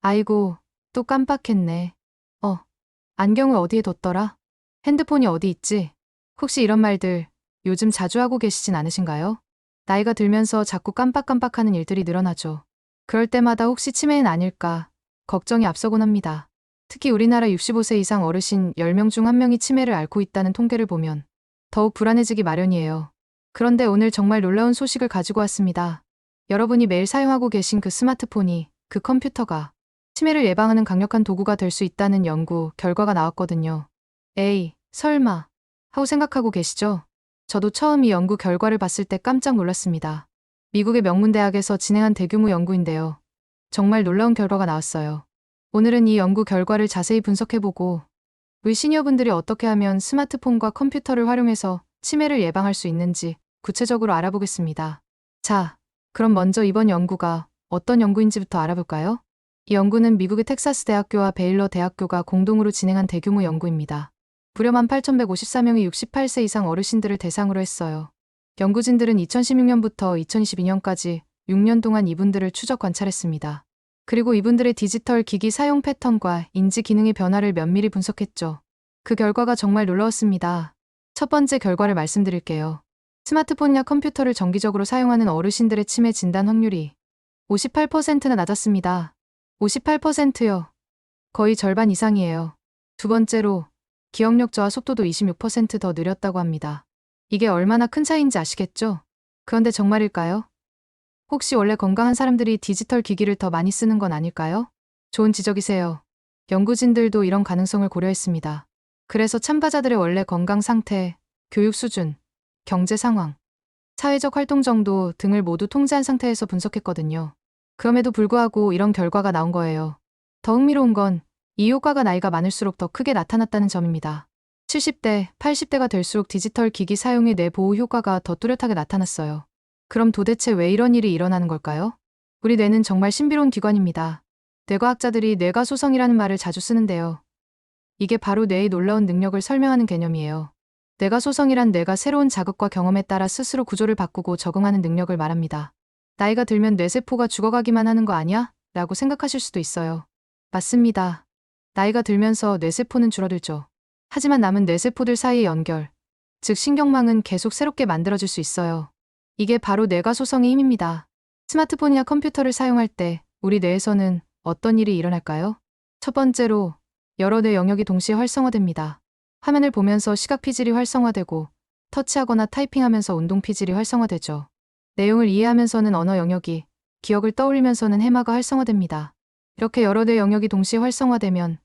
아이고, 또 깜빡했네. 어, 안경을 어디에 뒀더라? 핸드폰이 어디 있지? 혹시 이런 말들 요즘 자주 하고 계시진 않으신가요? 나이가 들면서 자꾸 깜빡깜빡하는 일들이 늘어나죠. 그럴 때마다 혹시 치매는 아닐까 걱정이 앞서곤 합니다. 특히 우리나라 65세 이상 어르신 10명 중 1명이 치매를 앓고 있다는 통계를 보면 더욱 불안해지기 마련이에요. 그런데 오늘 정말 놀라운 소식을 가지고 왔습니다. 여러분이 매일 사용하고 계신 그 스마트폰이, 그 컴퓨터가 치매를 예방하는 강력한 도구가 될 수 있다는 연구 결과가 나왔거든요. 에이, 설마. 하고 생각하고 계시죠? 저도 처음 이 연구 결과를 봤을 때 깜짝 놀랐습니다. 미국의 명문대학에서 진행한 대규모 연구인데요. 정말 놀라운 결과가 나왔어요. 오늘은 이 연구 결과를 자세히 분석해보고 우리 시니어분들이 어떻게 하면 스마트폰과 컴퓨터를 활용해서 치매를 예방할 수 있는지 구체적으로 알아보겠습니다. 자, 그럼 먼저 이번 연구가 어떤 연구인지부터 알아볼까요? 이 연구는 미국의 텍사스 대학교와 베일러 대학교가 공동으로 진행한 대규모 연구입니다. 무려 18,154명의 68세 이상 어르신들을 대상으로 했어요. 연구진들은 2016년부터 2022년까지 6년 동안 이분들을 추적 관찰했습니다. 그리고 이분들의 디지털 기기 사용 패턴과 인지 기능의 변화를 면밀히 분석했죠. 그 결과가 정말 놀라웠습니다. 첫 번째 결과를 말씀드릴게요. 스마트폰이나 컴퓨터를 정기적으로 사용하는 어르신들의 치매 진단 확률이 58%나 낮았습니다. 58%요. 거의 절반 이상이에요. 두 번째로 기억력 저하 속도도 26%더 느렸다고 합니다. 이게 얼마나 큰 차이인지 아시겠죠? 그런데 정말일까요? 혹시 원래 건강한 사람들이 디지털 기기를 더 많이 쓰는 건 아닐까요? 좋은 지적이세요. 연구진들도 이런 가능성을 고려했습니다. 그래서 참가자들의 원래 건강 상태, 교육 수준, 경제 상황, 사회적 활동 정도 등을 모두 통제한 상태에서 분석했거든요. 그럼에도 불구하고 이런 결과가 나온 거예요. 더 흥미로운 건 이 효과가 나이가 많을수록 더 크게 나타났다는 점입니다. 70대, 80대가 될수록 디지털 기기 사용의 뇌 보호 효과가 더 뚜렷하게 나타났어요. 그럼 도대체 왜 이런 일이 일어나는 걸까요? 우리 뇌는 정말 신비로운 기관입니다. 뇌과학자들이 뇌가 소성이라는 말을 자주 쓰는데요. 이게 바로 뇌의 놀라운 능력을 설명하는 개념이에요. 뇌가 소성이란 뇌가 새로운 자극과 경험에 따라 스스로 구조를 바꾸고 적응하는 능력을 말합니다. 나이가 들면 뇌세포가 죽어가기만 하는 거 아니야? 라고 생각하실 수도 있어요. 맞습니다. 나이가 들면서 뇌세포는 줄어들죠. 하지만 남은 뇌세포들 사이의 연결, 즉 신경망은 계속 새롭게 만들어질 수 있어요. 이게 바로 뇌가 소성의 힘입니다. 스마트폰이나 컴퓨터를 사용할 때 우리 뇌에서는 어떤 일이 일어날까요? 첫 번째로 여러 뇌 영역이 동시에 활성화됩니다. 화면을 보면서 시각 피질이 활성화되고 터치하거나 타이핑하면서 운동 피질이 활성화되죠. 내용을 이해하면서는 언어 영역이, 기억을 떠올리면서는 해마가 활성화됩니다. 이렇게 여러 뇌 영역이 동시에 활성화되면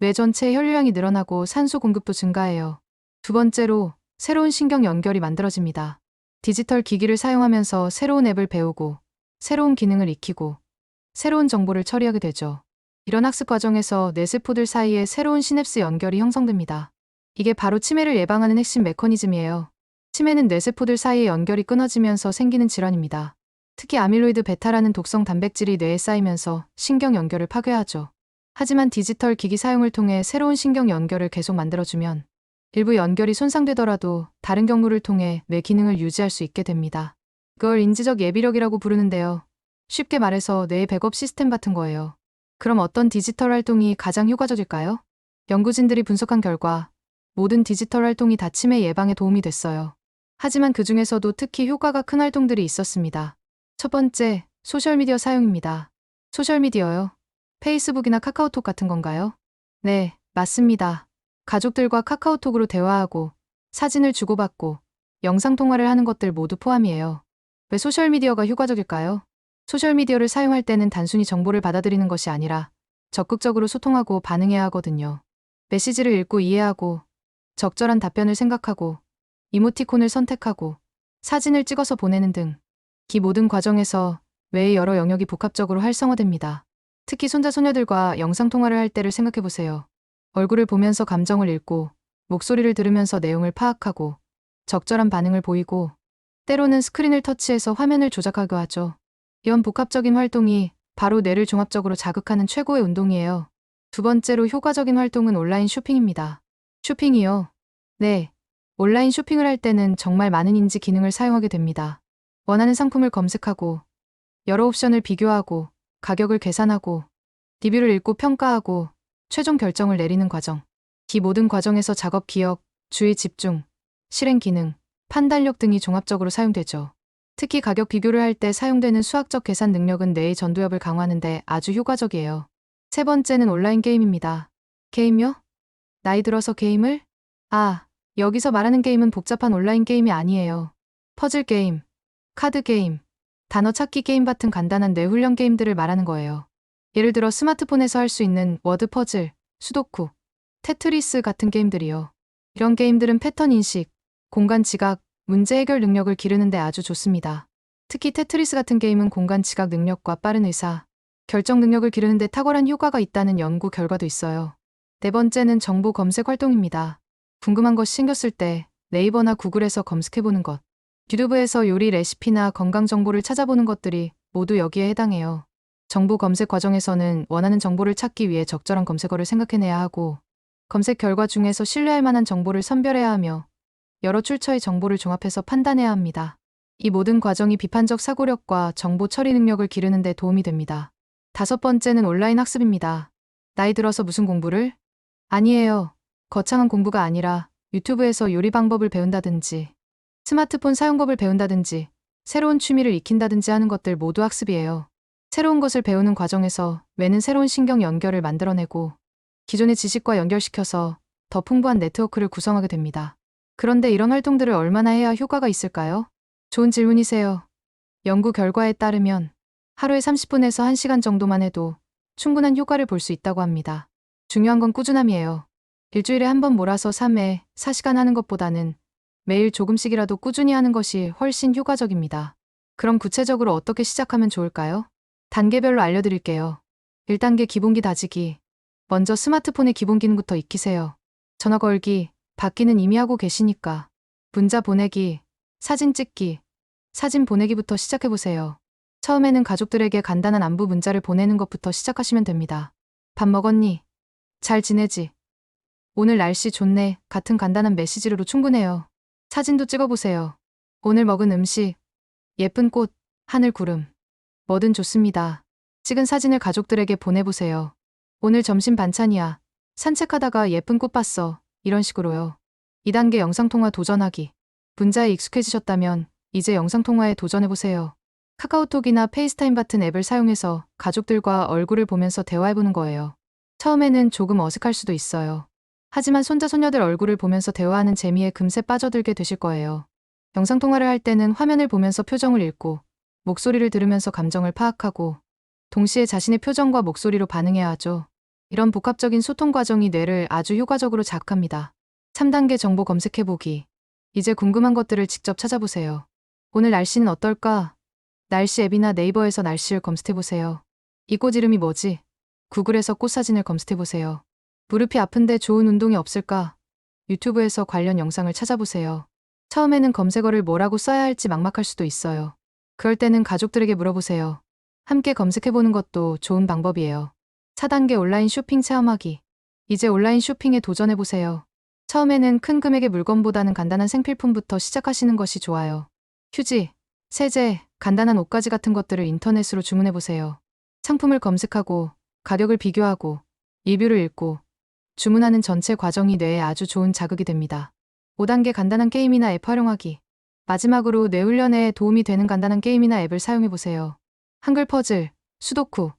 뇌 전체의 혈류량이 늘어나고 산소 공급도 증가해요. 두 번째로 새로운 신경 연결이 만들어집니다. 디지털 기기를 사용하면서 새로운 앱을 배우고 새로운 기능을 익히고 새로운 정보를 처리하게 되죠. 이런 학습 과정에서 뇌세포들 사이에 새로운 시냅스 연결이 형성됩니다. 이게 바로 치매를 예방하는 핵심 메커니즘이에요. 치매는 뇌세포들 사이의 연결이 끊어지면서 생기는 질환입니다. 특히 아밀로이드 베타라는 독성 단백질이 뇌에 쌓이면서 신경 연결을 파괴하죠. 하지만 디지털 기기 사용을 통해 새로운 신경 연결을 계속 만들어주면 일부 연결이 손상되더라도 다른 경로를 통해 뇌 기능을 유지할 수 있게 됩니다. 그걸 인지적 예비력이라고 부르는데요. 쉽게 말해서 뇌의 백업 시스템 같은 거예요. 그럼 어떤 디지털 활동이 가장 효과적일까요? 연구진들이 분석한 결과 모든 디지털 활동이 다 치매 예방에 도움이 됐어요. 하지만 그 중에서도 특히 효과가 큰 활동들이 있었습니다. 첫 번째, 소셜미디어 사용입니다. 소셜미디어요? 페이스북이나 카카오톡 같은 건가요? 네, 맞습니다. 가족들과 카카오톡으로 대화하고 사진을 주고받고 영상통화를 하는 것들 모두 포함이에요. 왜 소셜미디어가 효과적일까요? 소셜미디어를 사용할 때는 단순히 정보를 받아들이는 것이 아니라 적극적으로 소통하고 반응해야 하거든요. 메시지를 읽고 이해하고 적절한 답변을 생각하고 이모티콘을 선택하고 사진을 찍어서 보내는 등 기 모든 과정에서 뇌의 여러 영역이 복합적으로 활성화됩니다. 특히 손자손녀들과 영상통화를 할 때를 생각해보세요. 얼굴을 보면서 감정을 읽고 목소리를 들으면서 내용을 파악하고 적절한 반응을 보이고 때로는 스크린을 터치해서 화면을 조작하기도 하죠. 이런 복합적인 활동이 바로 뇌를 종합적으로 자극하는 최고의 운동이에요. 두 번째로 효과적인 활동은 온라인 쇼핑입니다. 쇼핑이요? 네. 온라인 쇼핑을 할 때는 정말 많은 인지 기능을 사용하게 됩니다. 원하는 상품을 검색하고 여러 옵션을 비교하고 가격을 계산하고 리뷰를 읽고 평가하고 최종 결정을 내리는 과정. 이 모든 과정에서 작업 기억, 주의 집중, 실행 기능, 판단력 등이 종합적으로 사용되죠. 특히 가격 비교를 할 때 사용되는 수학적 계산 능력은 뇌의 전두엽을 강화하는데 아주 효과적이에요. 세 번째는 온라인 게임입니다. 게임요? 나이 들어서 게임을? 아, 여기서 말하는 게임은 복잡한 온라인 게임이 아니에요. 퍼즐 게임, 카드 게임, 단어 찾기 게임 같은 간단한 뇌 훈련 게임들을 말하는 거예요. 예를 들어 스마트폰에서 할 수 있는 워드 퍼즐, 수도쿠, 테트리스 같은 게임들이요. 이런 게임들은 패턴 인식, 공간 지각, 문제 해결 능력을 기르는데 아주 좋습니다. 특히 테트리스 같은 게임은 공간 지각 능력과 빠른 의사, 결정 능력을 기르는데 탁월한 효과가 있다는 연구 결과도 있어요. 네 번째는 정보 검색 활동입니다. 궁금한 것이 생겼을 때 네이버나 구글에서 검색해보는 것, 유튜브에서 요리 레시피나 건강 정보를 찾아보는 것들이 모두 여기에 해당해요. 정보 검색 과정에서는 원하는 정보를 찾기 위해 적절한 검색어를 생각해내야 하고, 검색 결과 중에서 신뢰할 만한 정보를 선별해야 하며, 여러 출처의 정보를 종합해서 판단해야 합니다. 이 모든 과정이 비판적 사고력과 정보 처리 능력을 기르는 데 도움이 됩니다. 다섯 번째는 온라인 학습입니다. 나이 들어서 무슨 공부를? 아니에요. 거창한 공부가 아니라 유튜브에서 요리 방법을 배운다든지, 스마트폰 사용법을 배운다든지, 새로운 취미를 익힌다든지 하는 것들 모두 학습이에요. 새로운 것을 배우는 과정에서 뇌는 새로운 신경 연결을 만들어내고 기존의 지식과 연결시켜서 더 풍부한 네트워크를 구성하게 됩니다. 그런데 이런 활동들을 얼마나 해야 효과가 있을까요? 좋은 질문이세요. 연구 결과에 따르면 하루에 30분에서 1시간 정도만 해도 충분한 효과를 볼 수 있다고 합니다. 중요한 건 꾸준함이에요. 일주일에 한 번 몰아서 3회, 4시간 하는 것보다는 매일 조금씩이라도 꾸준히 하는 것이 훨씬 효과적입니다. 그럼 구체적으로 어떻게 시작하면 좋을까요? 단계별로 알려드릴게요. 1단계 기본기 다지기. 먼저 스마트폰의 기본 기능부터 익히세요. 전화 걸기, 받기는 이미 하고 계시니까. 문자 보내기, 사진 찍기, 사진 보내기부터 시작해보세요. 처음에는 가족들에게 간단한 안부 문자를 보내는 것부터 시작하시면 됩니다. 밥 먹었니? 잘 지내지? 오늘 날씨 좋네. 같은 간단한 메시지로도 충분해요. 사진도 찍어보세요. 오늘 먹은 음식, 예쁜 꽃, 하늘 구름. 뭐든 좋습니다. 찍은 사진을 가족들에게 보내보세요. 오늘 점심 반찬이야. 산책하다가 예쁜 꽃 봤어. 이런 식으로요. 2단계 영상통화 도전하기. 문자에 익숙해지셨다면 이제 영상통화에 도전해보세요. 카카오톡이나 페이스타임 같은 앱을 사용해서 가족들과 얼굴을 보면서 대화해보는 거예요. 처음에는 조금 어색할 수도 있어요. 하지만 손자, 손녀들 얼굴을 보면서 대화하는 재미에 금세 빠져들게 되실 거예요. 영상통화를 할 때는 화면을 보면서 표정을 읽고 목소리를 들으면서 감정을 파악하고 동시에 자신의 표정과 목소리로 반응해야 하죠. 이런 복합적인 소통 과정이 뇌를 아주 효과적으로 자극합니다. 3단계 정보 검색해보기. 이제 궁금한 것들을 직접 찾아보세요. 오늘 날씨는 어떨까? 날씨 앱이나 네이버에서 날씨를 검색해보세요. 이 꽃 이름이 뭐지? 구글에서 꽃 사진을 검색해보세요. 무릎이 아픈데 좋은 운동이 없을까? 유튜브에서 관련 영상을 찾아보세요. 처음에는 검색어를 뭐라고 써야 할지 막막할 수도 있어요. 그럴 때는 가족들에게 물어보세요. 함께 검색해보는 것도 좋은 방법이에요. 4단계 온라인 쇼핑 체험하기. 이제 온라인 쇼핑에 도전해보세요. 처음에는 큰 금액의 물건보다는 간단한 생필품부터 시작하시는 것이 좋아요. 휴지, 세제, 간단한 옷가지 같은 것들을 인터넷으로 주문해보세요. 상품을 검색하고, 가격을 비교하고, 리뷰를 읽고, 주문하는 전체 과정이 뇌에 아주 좋은 자극이 됩니다. 5단계 간단한 게임이나 앱 활용하기. 마지막으로 뇌 훈련에 도움이 되는 간단한 게임이나 앱을 사용해 보세요. 한글 퍼즐, 수도쿠,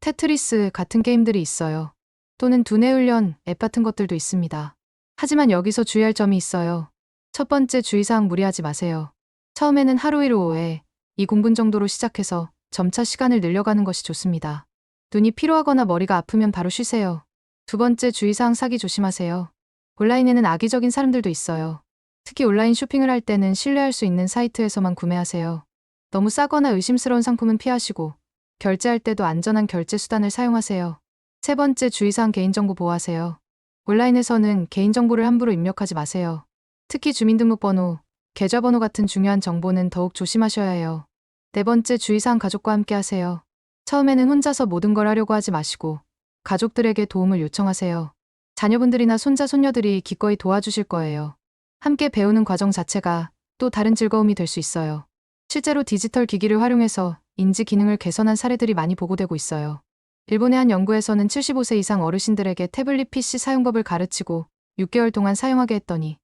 테트리스 같은 게임들이 있어요. 또는 두뇌 훈련 앱 같은 것들도 있습니다. 하지만 여기서 주의할 점이 있어요. 첫 번째 주의사항 무리하지 마세요. 처음에는 하루 1, 5회, 2공분 정도로 시작해서 점차 시간을 늘려가는 것이 좋습니다. 눈이 피로하거나 머리가 아프면 바로 쉬세요. 두 번째 주의사항 사기 조심하세요. 온라인에는 악의적인 사람들도 있어요. 특히 온라인 쇼핑을 할 때는 신뢰할 수 있는 사이트에서만 구매하세요. 너무 싸거나 의심스러운 상품은 피하시고 결제할 때도 안전한 결제 수단을 사용하세요. 세 번째 주의사항 개인정보 보호하세요. 온라인에서는 개인정보를 함부로 입력하지 마세요. 특히 주민등록번호, 계좌번호 같은 중요한 정보는 더욱 조심하셔야 해요. 네 번째 주의사항 가족과 함께 하세요. 처음에는 혼자서 모든 걸 하려고 하지 마시고 가족들에게 도움을 요청하세요. 자녀분들이나 손자, 손녀들이 기꺼이 도와주실 거예요. 함께 배우는 과정 자체가 또 다른 즐거움이 될 수 있어요. 실제로 디지털 기기를 활용해서 인지 기능을 개선한 사례들이 많이 보고되고 있어요. 일본의 한 연구에서는 75세 이상 어르신들에게 태블릿 PC 사용법을 가르치고 6개월 동안 사용하게 했더니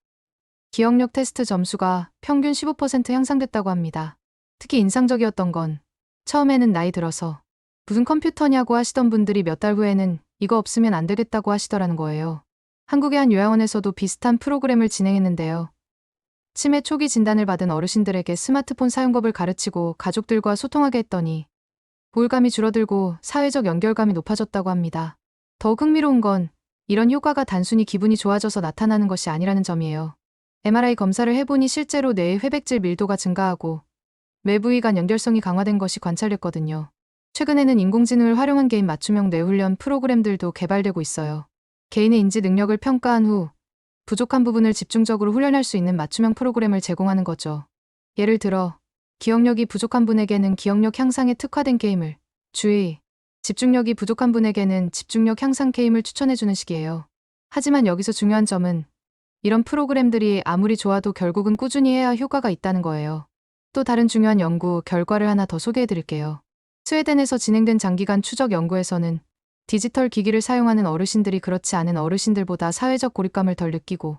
기억력 테스트 점수가 평균 15% 향상됐다고 합니다. 특히 인상적이었던 건 처음에는 나이 들어서 무슨 컴퓨터냐고 하시던 분들이 몇 달 후에는 이거 없으면 안 되겠다고 하시더라는 거예요. 한국의 한 요양원에서도 비슷한 프로그램을 진행했는데요. 치매 초기 진단을 받은 어르신들에게 스마트폰 사용법을 가르치고 가족들과 소통하게 했더니 우울감이 줄어들고 사회적 연결감이 높아졌다고 합니다. 더욱 흥미로운 건 이런 효과가 단순히 기분이 좋아져서 나타나는 것이 아니라는 점이에요. MRI 검사를 해보니 실제로 뇌의 회백질 밀도가 증가하고 뇌부위 간 연결성이 강화된 것이 관찰됐거든요. 최근에는 인공지능을 활용한 게임 맞춤형 뇌훈련 프로그램들도 개발되고 있어요. 개인의 인지 능력을 평가한 후 부족한 부분을 집중적으로 훈련할 수 있는 맞춤형 프로그램을 제공하는 거죠. 예를 들어 기억력이 부족한 분에게는 기억력 향상에 특화된 게임을 주의 집중력이 부족한 분에게는 집중력 향상 게임을 추천해주는 식이에요. 하지만 여기서 중요한 점은 이런 프로그램들이 아무리 좋아도 결국은 꾸준히 해야 효과가 있다는 거예요. 또 다른 중요한 연구 결과를 하나 더 소개해 드릴게요. 스웨덴에서 진행된 장기간 추적 연구에서는 디지털 기기를 사용하는 어르신들이 그렇지 않은 어르신들보다 사회적 고립감을 덜 느끼고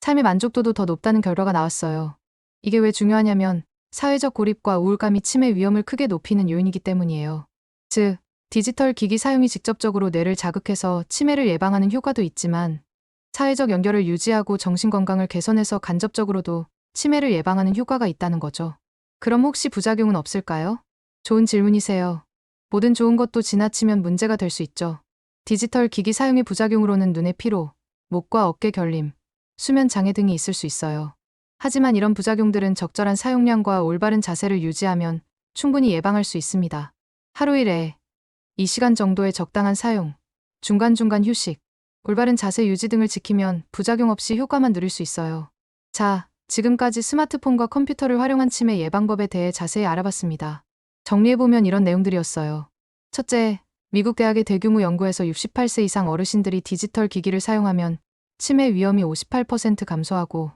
삶의 만족도도 더 높다는 결과가 나왔어요. 이게 왜 중요하냐면 사회적 고립과 우울감이 치매 위험을 크게 높이는 요인이기 때문이에요. 즉, 디지털 기기 사용이 직접적으로 뇌를 자극해서 치매를 예방하는 효과도 있지만 사회적 연결을 유지하고 정신 건강을 개선해서 간접적으로도 치매를 예방하는 효과가 있다는 거죠. 그럼 혹시 부작용은 없을까요? 좋은 질문이세요. 모든 좋은 것도 지나치면 문제가 될 수 있죠. 디지털 기기 사용의 부작용으로는 눈의 피로, 목과 어깨 결림, 수면 장애 등이 있을 수 있어요. 하지만 이런 부작용들은 적절한 사용량과 올바른 자세를 유지하면 충분히 예방할 수 있습니다. 하루 1회 2시간 정도의 적당한 사용, 중간중간 휴식, 올바른 자세 유지 등을 지키면 부작용 없이 효과만 누릴 수 있어요. 자, 지금까지 스마트폰과 컴퓨터를 활용한 치매 예방법에 대해 자세히 알아봤습니다. 정리해보면 이런 내용들이었어요. 첫째, 미국 대학의 대규모 연구에서 68세 이상 어르신들이 디지털 기기를 사용하면 치매 위험이 58% 감소하고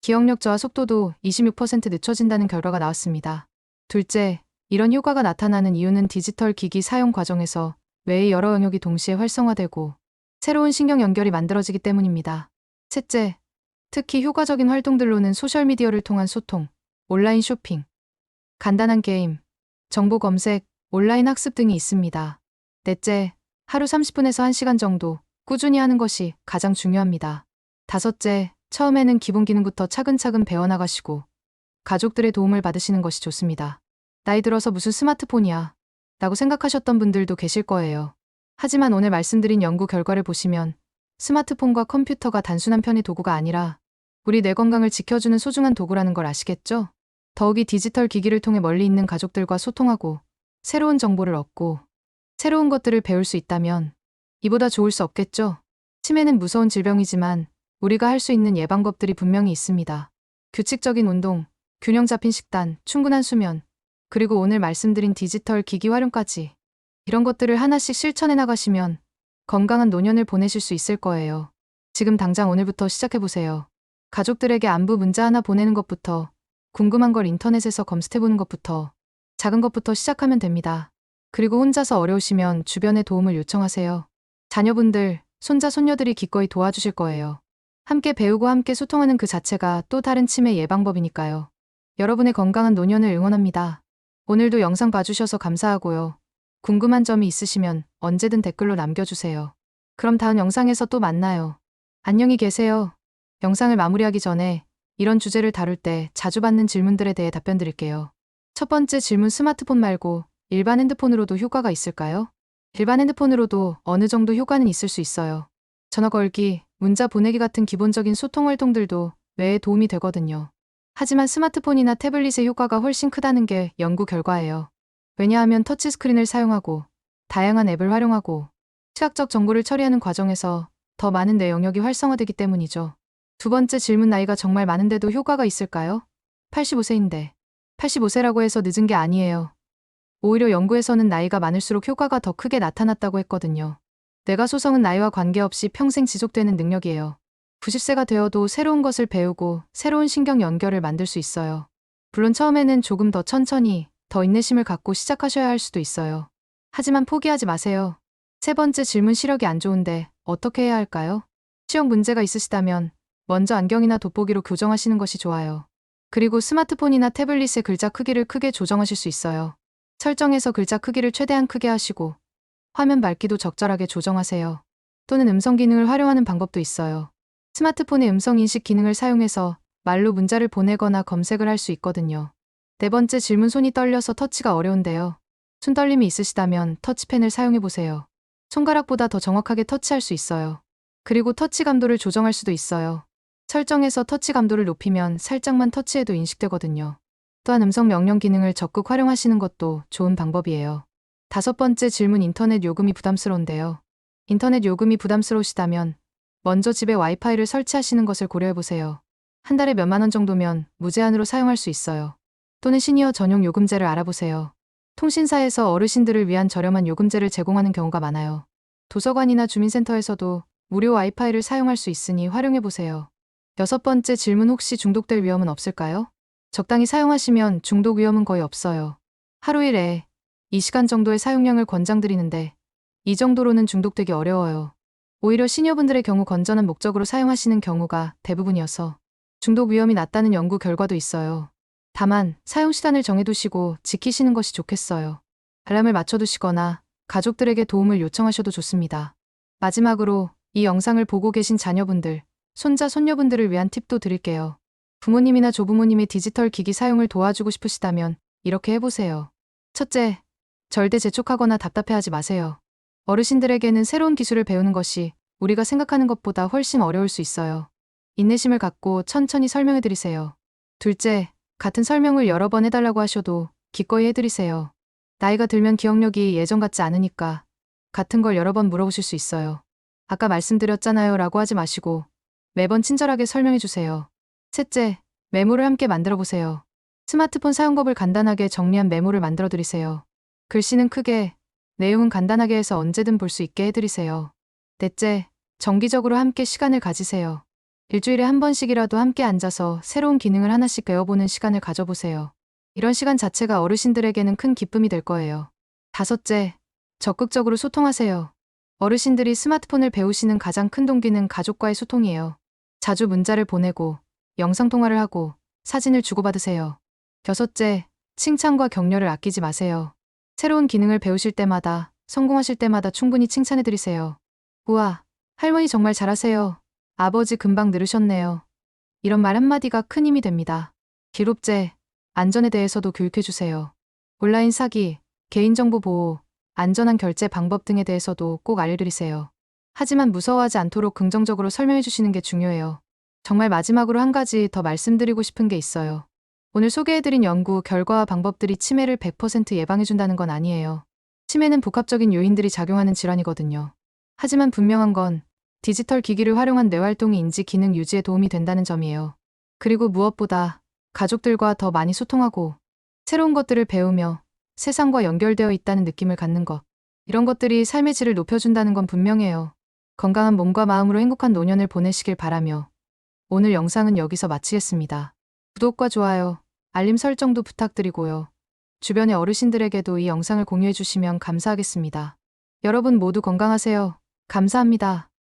기억력 저하 속도도 26% 늦춰진다는 결과가 나왔습니다. 둘째, 이런 효과가 나타나는 이유는 디지털 기기 사용 과정에서 뇌의 여러 영역이 동시에 활성화되고 새로운 신경 연결이 만들어지기 때문입니다. 셋째, 특히 효과적인 활동들로는 소셜미디어를 통한 소통, 온라인 쇼핑, 간단한 게임, 정보 검색, 온라인 학습 등이 있습니다. 넷째, 하루 30분에서 1시간 정도 꾸준히 하는 것이 가장 중요합니다. 다섯째, 처음에는 기본 기능부터 차근차근 배워나가시고 가족들의 도움을 받으시는 것이 좋습니다. 나이 들어서 무슨 스마트폰이야 라고 생각하셨던 분들도 계실 거예요. 하지만 오늘 말씀드린 연구 결과를 보시면 스마트폰과 컴퓨터가 단순한 편의 도구가 아니라 우리 뇌 건강을 지켜주는 소중한 도구라는 걸 아시겠죠? 더욱이 디지털 기기를 통해 멀리 있는 가족들과 소통하고 새로운 정보를 얻고 새로운 것들을 배울 수 있다면 이보다 좋을 수 없겠죠? 치매는 무서운 질병이지만 우리가 할 수 있는 예방법들이 분명히 있습니다. 규칙적인 운동, 균형 잡힌 식단, 충분한 수면, 그리고 오늘 말씀드린 디지털 기기 활용까지 이런 것들을 하나씩 실천해 나가시면 건강한 노년을 보내실 수 있을 거예요. 지금 당장 오늘부터 시작해보세요. 가족들에게 안부 문자 하나 보내는 것부터 궁금한 걸 인터넷에서 검색해보는 것부터 작은 것부터 시작하면 됩니다. 그리고 혼자서 어려우시면 주변에 도움을 요청하세요. 자녀분들, 손자, 손녀들이 기꺼이 도와주실 거예요. 함께 배우고 함께 소통하는 그 자체가 또 다른 치매 예방법이니까요. 여러분의 건강한 노년을 응원합니다. 오늘도 영상 봐주셔서 감사하고요. 궁금한 점이 있으시면 언제든 댓글로 남겨주세요. 그럼 다음 영상에서 또 만나요. 안녕히 계세요. 영상을 마무리하기 전에 이런 주제를 다룰 때 자주 받는 질문들에 대해 답변 드릴게요. 첫 번째 질문 스마트폰 말고 일반 핸드폰으로도 효과가 있을까요? 일반 핸드폰으로도 어느 정도 효과는 있을 수 있어요. 전화 걸기, 문자 보내기 같은 기본적인 소통 활동들도 뇌에 도움이 되거든요. 하지만 스마트폰이나 태블릿의 효과가 훨씬 크다는 게 연구 결과예요. 왜냐하면 터치스크린을 사용하고 다양한 앱을 활용하고 시각적 정보를 처리하는 과정에서 더 많은 뇌 영역이 활성화되기 때문이죠. 두 번째 질문 나이가 정말 많은데도 효과가 있을까요? 85세인데. 85세라고 해서 늦은 게 아니에요. 오히려 연구에서는 나이가 많을수록 효과가 더 크게 나타났다고 했거든요. 뇌가 소성은 나이와 관계없이 평생 지속되는 능력이에요. 90세가 되어도 새로운 것을 배우고 새로운 신경 연결을 만들 수 있어요. 물론 처음에는 조금 더 천천히, 더 인내심을 갖고 시작하셔야 할 수도 있어요. 하지만 포기하지 마세요. 세 번째 질문 시력이 안 좋은데 어떻게 해야 할까요? 시력 문제가 있으시다면 먼저 안경이나 돋보기로 교정하시는 것이 좋아요. 그리고 스마트폰이나 태블릿의 글자 크기를 크게 조정하실 수 있어요. 설정에서 글자 크기를 최대한 크게 하시고 화면 밝기도 적절하게 조정하세요. 또는 음성 기능을 활용하는 방법도 있어요. 스마트폰의 음성 인식 기능을 사용해서 말로 문자를 보내거나 검색을 할 수 있거든요. 네 번째 질문 손이 떨려서 터치가 어려운데요. 손 떨림이 있으시다면 터치펜을 사용해 보세요. 손가락보다 더 정확하게 터치할 수 있어요. 그리고 터치 감도를 조정할 수도 있어요. 설정에서 터치 감도를 높이면 살짝만 터치해도 인식되거든요. 또한 음성 명령 기능을 적극 활용하시는 것도 좋은 방법이에요. 다섯 번째 질문 인터넷 요금이 부담스러운데요. 인터넷 요금이 부담스러우시다면 먼저 집에 와이파이를 설치하시는 것을 고려해 보세요. 한 달에 몇만 원 정도면 무제한으로 사용할 수 있어요. 또는 시니어 전용 요금제를 알아보세요. 통신사에서 어르신들을 위한 저렴한 요금제를 제공하는 경우가 많아요. 도서관이나 주민센터에서도 무료 와이파이를 사용할 수 있으니 활용해 보세요. 여섯 번째 질문 혹시 중독될 위험은 없을까요? 적당히 사용하시면 중독 위험은 거의 없어요. 하루 1회 2시간 정도의 사용량을 권장드리는데 이 정도로는 중독되기 어려워요. 오히려 시니어분들의 경우 건전한 목적으로 사용하시는 경우가 대부분이어서 중독 위험이 낮다는 연구 결과도 있어요. 다만 사용 시간을 정해두시고 지키시는 것이 좋겠어요. 알람을 맞춰두시거나 가족들에게 도움을 요청하셔도 좋습니다. 마지막으로 이 영상을 보고 계신 자녀분들, 손자, 손녀분들을 위한 팁도 드릴게요. 부모님이나 조부모님의 디지털 기기 사용을 도와주고 싶으시다면 이렇게 해보세요. 첫째, 절대 재촉하거나 답답해하지 마세요. 어르신들에게는 새로운 기술을 배우는 것이 우리가 생각하는 것보다 훨씬 어려울 수 있어요. 인내심을 갖고 천천히 설명해 드리세요. 둘째, 같은 설명을 여러 번 해달라고 하셔도 기꺼이 해드리세요. 나이가 들면 기억력이 예전 같지 않으니까 같은 걸 여러 번 물어보실 수 있어요. 아까 말씀드렸잖아요 라고 하지 마시고 매번 친절하게 설명해 주세요. 셋째, 메모를 함께 만들어 보세요. 스마트폰 사용법을 간단하게 정리한 메모를 만들어 드리세요. 글씨는 크게, 내용은 간단하게 해서 언제든 볼 수 있게 해드리세요. 넷째, 정기적으로 함께 시간을 가지세요. 일주일에 한 번씩이라도 함께 앉아서 새로운 기능을 하나씩 배워보는 시간을 가져보세요. 이런 시간 자체가 어르신들에게는 큰 기쁨이 될 거예요. 다섯째, 적극적으로 소통하세요. 어르신들이 스마트폰을 배우시는 가장 큰 동기는 가족과의 소통이에요. 자주 문자를 보내고, 영상통화를 하고, 사진을 주고받으세요. 여섯째, 칭찬과 격려를 아끼지 마세요. 새로운 기능을 배우실 때마다, 성공하실 때마다 충분히 칭찬해드리세요. 우와, 할머니 정말 잘하세요. 아버지 금방 늘으셨네요. 이런 말 한마디가 큰 힘이 됩니다. 기록제, 안전에 대해서도 교육해주세요. 온라인 사기, 개인정보 보호, 안전한 결제 방법 등에 대해서도 꼭 알려드리세요. 하지만 무서워하지 않도록 긍정적으로 설명해 주시는 게 중요해요. 정말 마지막으로 한 가지 더 말씀드리고 싶은 게 있어요. 오늘 소개해드린 연구 결과와 방법들이 치매를 100% 예방해준다는 건 아니에요. 치매는 복합적인 요인들이 작용하는 질환이거든요. 하지만 분명한 건 디지털 기기를 활용한 뇌활동이 인지 기능 유지에 도움이 된다는 점이에요. 그리고 무엇보다 가족들과 더 많이 소통하고 새로운 것들을 배우며 세상과 연결되어 있다는 느낌을 갖는 것. 이런 것들이 삶의 질을 높여준다는 건 분명해요. 건강한 몸과 마음으로 행복한 노년을 보내시길 바라며 오늘 영상은 여기서 마치겠습니다. 구독과 좋아요, 알림 설정도 부탁드리고요. 주변의 어르신들에게도 이 영상을 공유해 주시면 감사하겠습니다. 여러분 모두 건강하세요. 감사합니다.